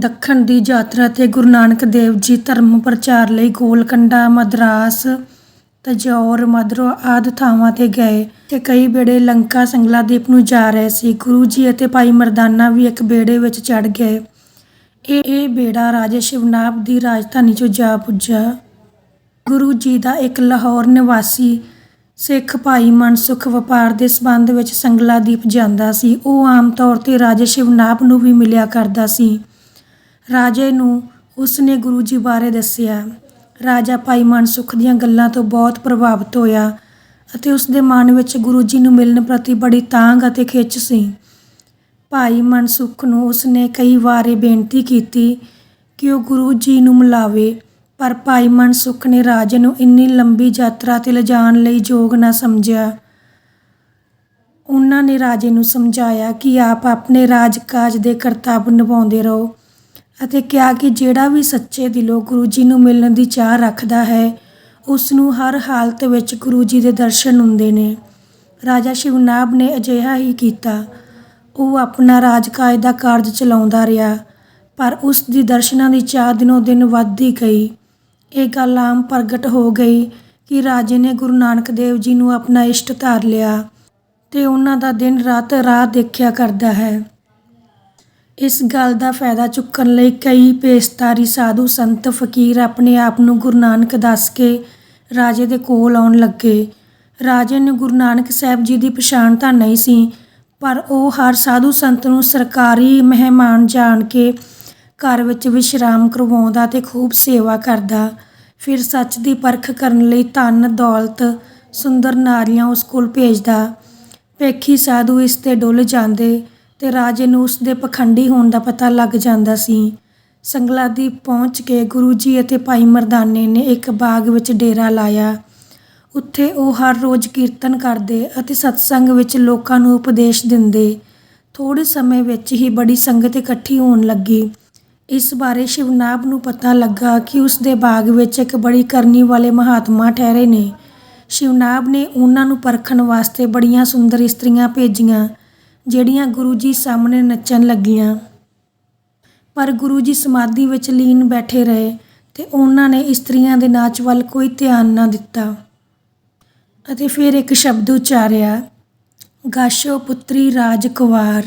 ਦੱਖਣ ਦੀ ਯਾਤਰਾ ਤੇ ਗੁਰੂ ਨਾਨਕ ਦੇਵ ਜੀ ਧਰਮ ਪ੍ਰਚਾਰ ਲਈ ਗੋਲਕੰਡਾ, ਮਦਰਾਸ, ਤਜੌਰ, ਮਦੁਰਾ ਆਦਿ ਥਾਵਾਂ ਤੇ ਗਏ ਤੇ ਕਈ ਬੇੜੇ ਲੰਕਾ ਸੰਗਲਾਦੀਪ ਨੂੰ ਜਾ ਰਹੇ ਸੀ। ਗੁਰੂ ਜੀ ਅਤੇ ਭਾਈ ਮਰਦਾਨਾ ਵੀ ਇੱਕ ਬੇੜੇ ਵਿੱਚ ਚੜ ਗਏ। ਇਹ ਇਹ ਬੇੜਾ ਰਾਜੇ ਸ਼ਿਵਨਾਭ ਦੀ ਰਾਜਧਾਨੀ 'ਚੋਂ ਜਾ ਪੁੱਜਾ। ਗੁਰੂ ਜੀ ਦਾ ਇੱਕ ਲਾਹੌਰ ਨਿਵਾਸੀ ਸਿੱਖ ਭਾਈ ਮਨਸੁਖ ਵਪਾਰ ਦੇ ਸਬੰਧ ਵਿੱਚ ਸੰਗਲਾਦੀਪ ਜਾਂਦਾ ਸੀ। ਉਹ ਆਮ ਤੌਰ ਤੇ ਰਾਜੇ ਸ਼ਿਵਨਾਭ ਨੂੰ ਵੀ ਮਿਲਿਆ ਕਰਦਾ ਸੀ। ਰਾਜੇ ਨੂੰ ਉਸ ਨੇ ਗੁਰੂ ਜੀ ਬਾਰੇ ਦੱਸਿਆ। ਰਾਜਾ ਭਾਈ ਮਨਸੁਖ ਦੀਆਂ ਗੱਲਾਂ ਤੋਂ ਬਹੁਤ ਪ੍ਰਭਾਵਿਤ ਹੋਇਆ ਅਤੇ ਉਸ ਦੇ ਮਨ ਵਿੱਚ ਗੁਰੂ ਜੀ ਨੂੰ ਮਿਲਣ ਪ੍ਰਤੀ ਬੜੀ ਤਾਂਘ ਅਤੇ ਖਿੱਚ ਸੀ। ਭਾਈ ਮਨਸੁਖ ਨੂੰ ਉਸਨੇ ਕਈ ਵਾਰ ਬੇਨਤੀ ਕੀਤੀ ਕਿ ਉਹ ਗੁਰੂ ਜੀ ਨੂੰ ਮਿਲਾਵੇ, ਪਰ ਭਾਈ ਮਨਸੁਖ ਨੇ ਰਾਜੇ ਨੂੰ ਇੰਨੀ ਲੰਬੀ ਯਾਤਰਾ ਤੇ ਲਿਜਾਣ ਲਈ ਯੋਗ ਨਾ ਸਮਝਿਆ। ਉਹਨਾਂ ਨੇ ਰਾਜੇ ਨੂੰ ਸਮਝਾਇਆ ਕਿ ਆਪ ਆਪਣੇ ਰਾਜਕਾਜ ਦੇ ਕਰਤੱਵ ਨਿਭਾਉਂਦੇ ਰਹੋ। ਅਤੇ ਕਿਹਾ ਕਿ ਜਿਹੜਾ ਵੀ ਸੱਚੇ ਦਿਲੋਂ ਗੁਰੂ ਜੀ ਨੂੰ ਮਿਲਣ ਦੀ ਚਾਹ ਰੱਖਦਾ ਹੈ ਉਸ ਨੂੰ ਹਰ ਹਾਲਤ ਵਿੱਚ ਗੁਰੂ ਜੀ ਦੇ ਦਰਸ਼ਨ ਹੁੰਦੇ ਨੇ। ਰਾਜਾ ਸ਼ਿਵਨਾਭ ਨੇ ਅਜਿਹਾ ਹੀ ਕੀਤਾ। ਉਹ ਆਪਣਾ ਰਾਜਕਾਜ ਦਾ ਕਾਰਜ ਚਲਾਉਂਦਾ ਰਿਹਾ, ਪਰ ਉਸ ਦੀ ਦਰਸ਼ਨਾਂ ਦੀ ਚਾਹ ਦਿਨੋਂ ਦਿਨ ਵੱਧਦੀ ਗਈ। ਇਹ ਗੱਲ ਆਮ ਪ੍ਰਗਟ ਹੋ ਗਈ ਕਿ ਰਾਜੇ ਨੇ ਗੁਰੂ ਨਾਨਕ ਦੇਵ ਜੀ ਨੂੰ ਆਪਣਾ ਇਸ਼ਟ ਧਾਰ ਲਿਆ ਤੇ ਉਹਨਾਂ ਦਾ ਦਿਨ ਰਾਤ ਰਾਹ ਦੇਖਿਆ ਕਰਦਾ ਹੈ। ਇਸ ਗੱਲ ਦਾ ਫਾਇਦਾ ਚੁੱਕਣ ਲਈ ਕਈ ਪੇਸ਼ਤਾਰੀ ਸਾਧੂ ਸੰਤ ਫਕੀਰ ਆਪਣੇ ਆਪ ਨੂੰ ਗੁਰੂ ਨਾਨਕ ਦੱਸ ਕੇ ਰਾਜੇ ਦੇ ਕੋਲ ਆਉਣ ਲੱਗੇ। ਰਾਜੇ ਨੂੰ ਗੁਰੂ ਨਾਨਕ ਸਾਹਿਬ ਜੀ ਦੀ ਪਛਾਣ ਤਾਂ ਨਹੀਂ ਸੀ, ਪਰ ਉਹ ਹਰ ਸਾਧੂ ਸੰਤ ਨੂੰ ਸਰਕਾਰੀ ਮਹਿਮਾਨ ਜਾਣ ਕੇ ਘਰ ਵਿੱਚ ਵਿਸ਼ਰਾਮ ਕਰਵਾਉਂਦਾ ਤੇ ਖੂਬ ਸੇਵਾ ਕਰਦਾ। ਫਿਰ ਸੱਚ ਦੀ ਪਰਖ ਕਰਨ ਲਈ ਧਨ, ਦੌਲਤ, ਸੁੰਦਰ ਨਾਰੀਆਂ ਉਸ ਕੋਲ ਭੇਜਦਾ। ਪੇਖੀ ਸਾਧੂ ਇਸ ਤੇ ਡੁੱਲ ਜਾਂਦੇ। ਤੇ ਰਾਜੇ ਨੂੰ ਉਸ ਦੇ ਪਖੰਡੀ ਹੋਣ ਦਾ ਪਤਾ ਲੱਗ ਜਾਂਦਾ ਸੀ। ਸੰਗਲਾਦੀਪ ਪਹੁੰਚ ਕੇ ਗੁਰੂ ਜੀ ਅਤੇ ਭਾਈ ਮਰਦਾਨੇ ਨੇ ਇੱਕ ਬਾਗ ਵਿੱਚ ਡੇਰਾ ਲਾਇਆ। ਉੱਥੇ ਉਹ ਹਰ ਰੋਜ਼ ਕੀਰਤਨ ਕਰਦੇ ਅਤੇ ਸਤਸੰਗ ਵਿੱਚ ਲੋਕਾਂ ਨੂੰ ਉਪਦੇਸ਼ ਦਿੰਦੇ। ਥੋੜੇ ਸਮੇਂ ਵਿੱਚ ਹੀ ਬੜੀ ਸੰਗਤ ਇਕੱਠੀ ਹੋਣ ਲੱਗੀ। ਇਸ ਬਾਰੇ ਸ਼ਿਵਨਾਬ ਨੂੰ ਪਤਾ ਲੱਗਾ ਕਿ ਉਸ ਦੇ ਬਾਗ ਵਿੱਚ ਇੱਕ ਬੜੀ ਕਰਨੀ ਵਾਲੇ ਮਹਾਤਮਾ ਠਹਿਰੇ ਨੇ। ਸ਼ਿਵਨਾਬ ਨੇ ਉਹਨਾਂ ਨੂੰ ਪਰਖਣ ਵਾਸਤੇ ਬੜੀਆਂ ਸੁੰਦਰ ਇਸਤਰੀਆਂ ਭੇਜੀਆਂ। ਜਿਹੜੀਆਂ ਗੁਰੂ ਜੀ ਸਾਹਮਣੇ ਨੱਚਣ ਲੱਗੀਆਂ। ਪਰ ਗੁਰੂ ਜੀ ਸਮਾਧੀ ਵਿੱਚ ਲੀਨ ਬੈਠੇ ਰਹੇ ਤੇ ਉਹਨਾਂ ਨੇ ਇਸਤਰੀਆਂ ਦੇ ਨਾਚ ਵੱਲ ਕੋਈ ਧਿਆਨ ਨਾ ਦਿੱਤਾ। ਅਤੇ ਫਿਰ ਇੱਕ ਸ਼ਬਦ ਉਚਾਰਿਆ, ਗਾਸ਼ੋ ਪੁੱਤਰੀ ਰਾਜਕੁਮਾਰ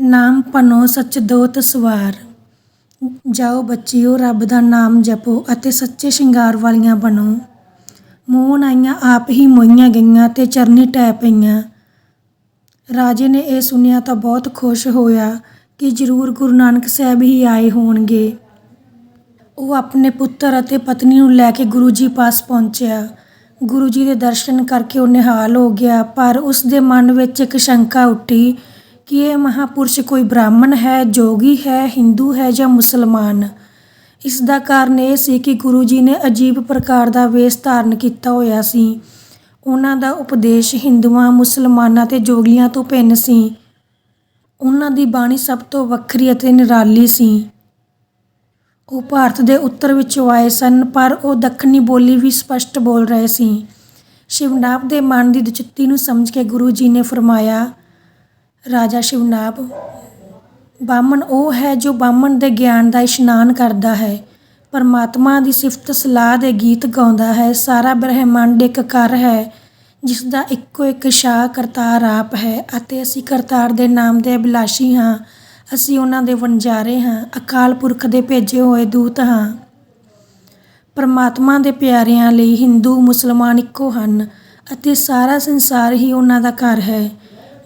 ਨਾਮ ਪਨੋ ਸਚ ਦੋਤ ਸਵਾਰ। ਜਾਓ ਬੱਚਿਓ, ਰੱਬ ਦਾ ਨਾਮ ਜਪੋ ਅਤੇ ਸੱਚੇ ਸ਼ਿੰਗਾਰ ਵਾਲੀਆਂ ਬਣੋ। ਮੋਹਨ ਆਈਆਂ, ਆਪ ਹੀ ਮੋਈਆਂ ਗਈਆਂ ਤੇ ਚਰਨੀ ਟੈ ਪਈਆਂ। ਰਾਜੇ ਨੇ ਇਹ ਸੁਣਿਆ ਤਾਂ ਬਹੁਤ ਖੁਸ਼ ਹੋਇਆ ਕਿ ਜ਼ਰੂਰ ਗੁਰੂ ਨਾਨਕ ਸਾਹਿਬ ਹੀ ਆਏ ਹੋਣਗੇ। ਉਹ ਆਪਣੇ ਪੁੱਤਰ ਅਤੇ ਪਤਨੀ ਨੂੰ ਲੈ ਕੇ ਗੁਰੂ ਜੀ ਪਾਸ ਪਹੁੰਚਿਆ। ਗੁਰੂ ਜੀ ਦੇ ਦਰਸ਼ਨ ਕਰਕੇ ਉਹ ਨਿਹਾਲ ਹੋ ਗਿਆ, ਪਰ ਉਸ ਦੇ ਮਨ ਵਿੱਚ ਇੱਕ ਸ਼ੰਕਾ ਉੱਠੀ ਕਿ ਇਹ ਮਹਾਪੁਰਸ਼ ਕੋਈ ਬ੍ਰਾਹਮਣ ਹੈ, ਜੋਗੀ ਹੈ, ਹਿੰਦੂ ਹੈ ਜਾਂ ਮੁਸਲਮਾਨ। ਇਸ ਦਾ ਕਾਰਨ ਇਹ ਸੀ ਕਿ ਗੁਰੂ ਜੀ ਨੇ ਅਜੀਬ ਪ੍ਰਕਾਰ ਦਾ ਵੇਸ਼ ਧਾਰਨ ਕੀਤਾ ਹੋਇਆ ਸੀ। ਉਹਨਾਂ ਦਾ ਉਪਦੇਸ਼ ਹਿੰਦੂਆਂ, ਮੁਸਲਮਾਨਾਂ ਅਤੇ ਜੋਗੀਆਂ ਤੋਂ ਭਿੰਨ ਸੀ। ਉਹਨਾਂ ਦੀ ਬਾਣੀ ਸਭ ਤੋਂ ਵੱਖਰੀ ਅਤੇ ਨਿਰਾਲੀ ਸੀ। ਉਹ ਭਾਰਤ ਦੇ ਉੱਤਰ ਵਿੱਚੋਂ ਆਏ ਸਨ, ਪਰ ਉਹ ਦੱਖਣੀ ਬੋਲੀ ਵੀ ਸਪਸ਼ਟ ਬੋਲ ਰਹੇ ਸੀ। ਸ਼ਿਵਨਾਭ ਦੇ ਮਨ ਦੀ ਦੁਚਿੱਤੀ ਨੂੰ ਸਮਝ ਕੇ ਗੁਰੂ ਜੀ ਨੇ ਫਰਮਾਇਆ, ਰਾਜਾ ਸ਼ਿਵਨਾਭ ਬਾਮਣ ਉਹ ਹੈ ਜੋ ਬਾਮਣ ਦੇ ਗਿਆਨ ਦਾ ਇਸ਼ਨਾਨ ਕਰਦਾ ਹੈ। ਪਰਮਾਤਮਾ ਦੀ ਸਿਫਤ ਸਲਾਹ ਦੇ ਗੀਤ ਗਾਉਂਦਾ ਹੈ, ਸਾਰਾ ਬ੍ਰਹਿਮੰਡ ਇੱਕ ਕਰ ਹੈ ਜਿਸ ਦਾ ਇੱਕੋ ਇੱਕ ਸ਼ਾਹ ਕਰਤਾਰ ਆਪ ਹੈ ਅਤੇ ਅਸੀਂ ਕਰਤਾਰ ਦੇ ਨਾਮ ਦੇ ਅਭਿਲਾਸ਼ੀ ਹਾਂ, ਅਸੀਂ ਉਹਨਾਂ ਦੇ ਵਣਜਾਰੇ ਹਾਂ, ਅਕਾਲ ਪੁਰਖ ਦੇ ਭੇਜੇ ਹੋਏ ਦੂਤ ਹਾਂ। ਪਰਮਾਤਮਾ ਦੇ ਪਿਆਰਿਆਂ ਲਈ ਹਿੰਦੂ, ਮੁਸਲਮਾਨ ਇੱਕੋ ਹਨ ਅਤੇ ਸਾਰਾ ਸੰਸਾਰ ਹੀ ਉਹਨਾਂ ਦਾ ਘਰ ਹੈ।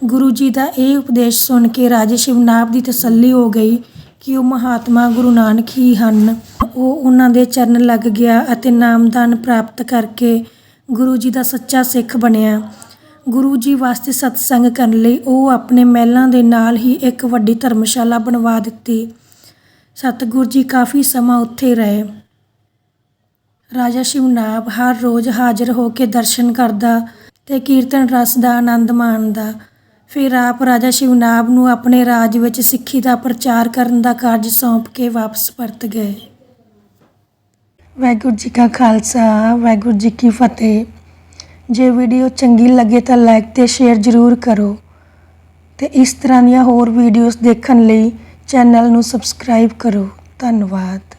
ਗੁਰੂ ਜੀ ਦਾ ਇਹ ਉਪਦੇਸ਼ ਸੁਣ ਕੇ ਰਾਜੇ ਸ਼ਿਵਨਾਭ ਦੀ ਤਸੱਲੀ ਹੋ ਗਈ ਕਿ ਉਹ ਮਹਾਤਮਾ ਗੁਰੂ ਨਾਨਕ ਹੀ ਹਨ। ਉਹ ਉਹਨਾਂ ਦੇ ਚਰਨ ਲੱਗ ਗਿਆ ਅਤੇ ਨਾਮਦਾਨ ਪ੍ਰਾਪਤ ਕਰਕੇ ਗੁਰੂ ਜੀ ਦਾ ਸੱਚਾ ਸਿੱਖ ਬਣਿਆ। ਗੁਰੂ ਜੀ ਵਾਸਤੇ ਸਤਸੰਗ ਕਰਨ ਲਈ ਉਹ ਆਪਣੇ ਮਹਿਲਾਂ ਦੇ ਨਾਲ ਹੀ ਇੱਕ ਵੱਡੀ ਧਰਮਸ਼ਾਲਾ ਬਣਵਾ ਦਿੱਤੀ। ਸਤਿਗੁਰੂ ਜੀ ਕਾਫੀ ਸਮਾਂ ਉੱਥੇ ਰਹੇ। ਰਾਜਾ ਸ਼ਿਵਨਾਬ ਹਰ ਰੋਜ਼ ਹਾਜ਼ਰ ਹੋ ਕੇ ਦਰਸ਼ਨ ਕਰਦਾ ਤੇ ਕੀਰਤਨ ਰਸ ਦਾ ਆਨੰਦ ਮਾਣਦਾ। ਫਿਰ ਆਪ ਰਾਜਾ ਸ਼ਿਵਨਾਬ ਨੂੰ ਆਪਣੇ ਰਾਜ ਵਿੱਚ ਸਿੱਖੀ ਦਾ ਪ੍ਰਚਾਰ ਕਰਨ ਦਾ ਕਾਰਜ ਸੌਂਪ ਕੇ ਵਾਪਸ ਪਰਤ ਗਏ। ਵਾਹਿਗੁਰੂ ਜੀ ਕਾ ਖਾਲਸਾ, ਵਾਹਿਗੁਰੂ ਜੀ ਕੀ ਫਤਿਹ। ਜੇ ਵੀਡੀਓ ਚੰਗੀ ਲੱਗੇ ਤਾਂ ਲਾਈਕ ਤੇ ਸ਼ੇਅਰ ਜ਼ਰੂਰ ਕਰੋ ਤੇ ਇਸ ਤਰ੍ਹਾਂ ਦੀਆਂ ਹੋਰ ਵੀਡੀਓਜ਼ ਦੇਖਣ ਲਈ ਚੈਨਲ ਨੂੰ ਸਬਸਕ੍ਰਾਈਬ ਕਰੋ। ਧੰਨਵਾਦ।